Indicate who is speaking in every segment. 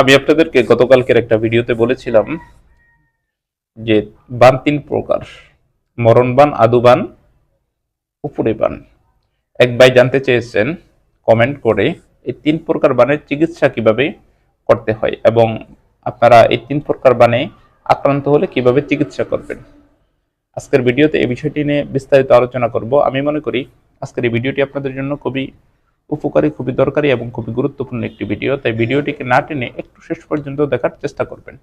Speaker 1: আমি আপনাদেরকে গতকালকের একটা ভিডিওতে বলেছিলাম যে বান তিন প্রকার। মরণ বান, আদু বান, উপরে বান। এক ভাই জানতে চেয়েছেন কমেন্ট করে এই তিন প্রকার বানের চিকিৎসা কীভাবে করতে হয় এবং আপনারা এই তিন প্রকার বানে আক্রান্ত হলে কীভাবে চিকিৎসা করবেন। আজকের ভিডিওতে এই বিষয়টি নিয়ে বিস্তারিত আলোচনা করব। আমি মনে করি আজকের এই ভিডিওটি আপনাদের জন্য খুবই উপকারী, খুবই দরকারি এবং খুবই গুরুত্বপূর্ণ একটি ভিডিও তাই ভিডিওটিকে না টেনে একটু শেষ পর্যন্ত দেখার চেষ্টা করবেন।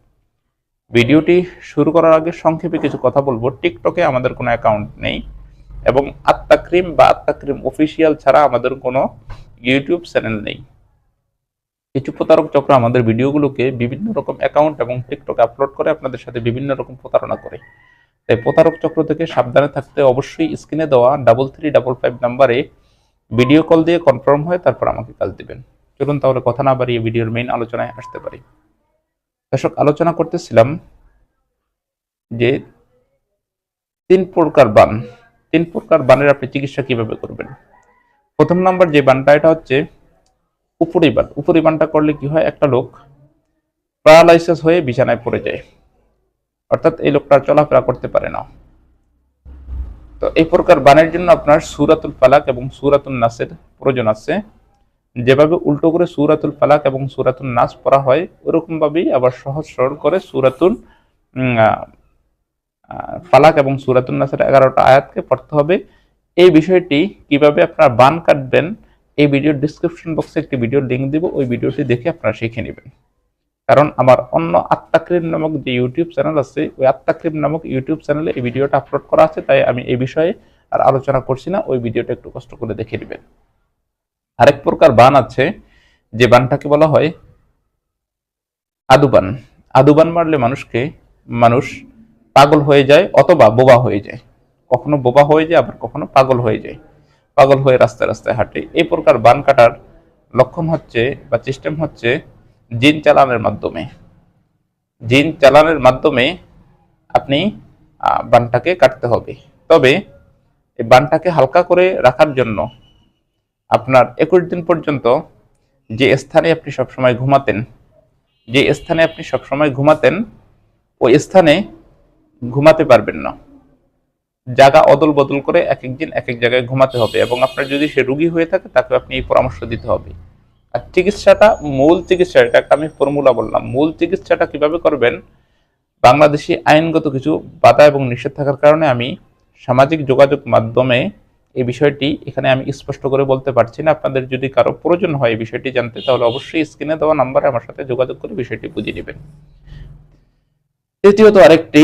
Speaker 1: ভিডিওটি শুরু করার আগে সংক্ষেপে কিছু কথা বলব। টিকটকে আমাদের কোনো অ্যাকাউন্ট নেই এবং আত্মা ক্রিম বা আত্মা ক্রিম অফিসিয়াল ছাড়া আমাদের কোনো ইউটিউব চ্যানেল নেই। কিছু প্রতারক চক্র আমাদের ভিডিওগুলোকে বিভিন্ন রকম অ্যাকাউন্ট এবং টিকটকে আপলোড করে আপনাদের সাথে বিভিন্ন রকম প্রতারণা করে। তাই প্রতারক চক্র থেকে সাবধানে থাকতে অবশ্যই স্ক্রিনে দেওয়া ডাবল থ্রি ডাবল ফাইভ নাম্বারে ভিডিও কল দিয়ে কনফার্ম হয়ে তারপর আমাকে কাল দিবেন। চলুন তাহলে কথা না বাড়িয়ে ভিডিওর মেইন আলোচনায় আসতে পারি। দর্শক, আলোচনা করতেছিলাম যে তিন প্রকার বান। তিন প্রকার বানের আপনি চিকিৎসা কীভাবে করবেন? প্রথম নাম্বার যে বানটা, এটা হচ্ছে উপরি বান। উপরি বানটা করলে কি হয়? একটা লোক প্যারালাইসিস হয়ে বিছানায় পড়ে যায়। অর্থাৎ এই লোকটা চলাফেরা করতে পারে না। তো এই প্রকার বানের জন্য আপনার সুরাতুল ফালাক এবং সুরাতুল নাসের প্রয়োজন আছে। যেভাবে উল্টো করে সুরাতুল ফালাক এবং সুরাতুল নাস পড়া হয়, ওরকমভাবেই আবার সহজ সরল করে সুরাতুল ফালাক এবং সুরাতুল নাসের এগারোটা আয়াতকে পড়তে হবে। এই বিষয়টি কীভাবে আপনারা বান কাটবেন, এই ভিডিওর ডিসক্রিপশন বক্সে একটি ভিডিওর লিঙ্ক দিব, ওই ভিডিওটি দেখে আপনারা শিখে নেবেন। কারণ আমার অন্য আত্মাক্রিম নামক যে ইউটিউব চ্যানেল আছে, ওই আত্মাক্রিম নামক ইউটিউব চ্যানেলে এই ভিডিওটা আপলোড করা আছে, তাই আমি এই বিষয়ে আর আলোচনা করছি না, ওই ভিডিওটা একটু কষ্ট করে দেখে নেবেন। আরেক প্রকার বান আছে, যে বানটাকে বলা হয় আদুবান। আদুবান মারলে মানুষকে, মানুষ পাগল হয়ে যায় অথবা বোবা হয়ে যায়। কখনো বোবা হয়ে যায়, আবার কখনো পাগল হয়ে যায়। পাগল হয়ে রাস্তায় রাস্তায় হাঁটে। এই প্রকার বান কাটার লক্ষণ হচ্ছে বা সিস্টেম হচ্ছে জিন চালানের মাধ্যমে। জিন চালানের মাধ্যমে আপনি বানটাকে কাটতে হবে। তবে এই বানটাকে হালকা করে রাখার জন্য আপনার একুশ দিন পর্যন্ত যে স্থানে আপনি সবসময় ঘুমাতেন, যে স্থানে আপনি সবসময় ঘুমাতেন, ওই স্থানে ঘুমাতে পারবেন না। জায়গা অদল বদল করে এক এক দিন এক এক জায়গায় ঘুমাতে হবে এবং আপনার যদি সে রুগী হয়ে থাকে, তাকে আপনি এই পরামর্শ দিতে হবে। আর চিকিৎসাটা মূল চিকিৎসা এটা একটা আমি ফর্মুলা বললাম। মূল চিকিৎসাটা কীভাবে করবেন? বাংলাদেশি আইনগত কিছু বাধা এবং নিষেধ থাকার কারণে আমি সামাজিক যোগাযোগ মাধ্যমে এই বিষয়টি এখানে আমি স্পষ্ট করে বলতে পারছি না। আপনাদের যদি কারও প্রয়োজন হয় এই বিষয়টি জানতে, তাহলে অবশ্যই স্ক্রিনে দেওয়া নাম্বারে আমার সাথে যোগাযোগ করে বিষয়টি বুঝিয়ে নেবেন। তৃতীয়ত আরেকটি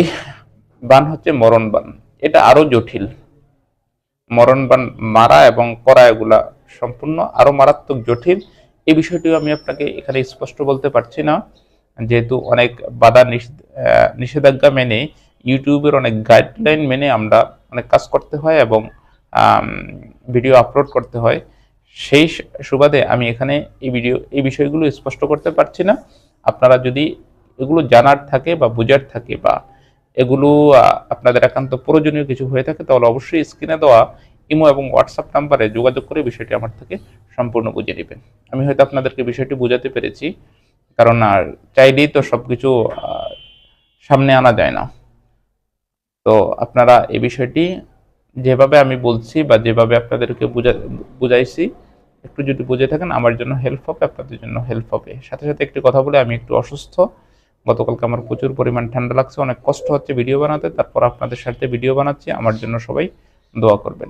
Speaker 1: বান হচ্ছে মরণ বান। এটা আরও জটিল। মরণ বান মারা এবং করা এগুলা সম্পূর্ণ আরও মারাত্মক জটিল। এই বিষয়টিও আমি আপনাকে এখানে স্পষ্ট বলতে পারছি না। যেহেতু অনেক বাধা নিষেধ নিষেধাজ্ঞা মেনে ইউটিউবের অনেক গাইডলাইন মেনে আমরা অনেক কাজ করতে হয় এবং ভিডিও আপলোড করতে হয়। সেই সুবাদে আমি এখানে এই ভিডিও এই বিষয়গুলো স্পষ্ট করতে পারছি না। আপনারা যদি এগুলো জানার থাকে বা বোঝার থাকে বা এগুলো আপনাদের একান্ত প্রয়োজনীয় কিছু হয়ে থাকে, তাহলে অবশ্যই স্ক্রিনে দেওয়া ইমো এবং হোয়াটসঅ্যাপ নাম্বারে যোগাযোগ করে বিষয়টি আমার থেকে সম্পূর্ণ বুঝে নেবেন। আমি হয়তো আপনাদেরকে বিষয়টি বোঝাতে পেরেছি, কারণ আর চাইলেই তো সব কিছু সামনে আনা যায় না। তো আপনারা এই বিষয়টি যেভাবে আমি বলছি বা যেভাবে আপনাদেরকে বুঝা, বুঝাইছি, একটু যদি বুঝে থাকেন, আমার জন্য হেল্প হবে, আপনাদের জন্য হেল্প হবে। সাথে সাথে একটি কথা বলে, আমি একটু অসুস্থ। গতকালকে আমার প্রচুর পরিমাণ ঠান্ডা লাগছে, অনেক কষ্ট হচ্ছে ভিডিও বানাতে। তারপর আপনাদের সাথে ভিডিও বানাচ্ছি, আমার জন্য সবাই দোয়া করবেন।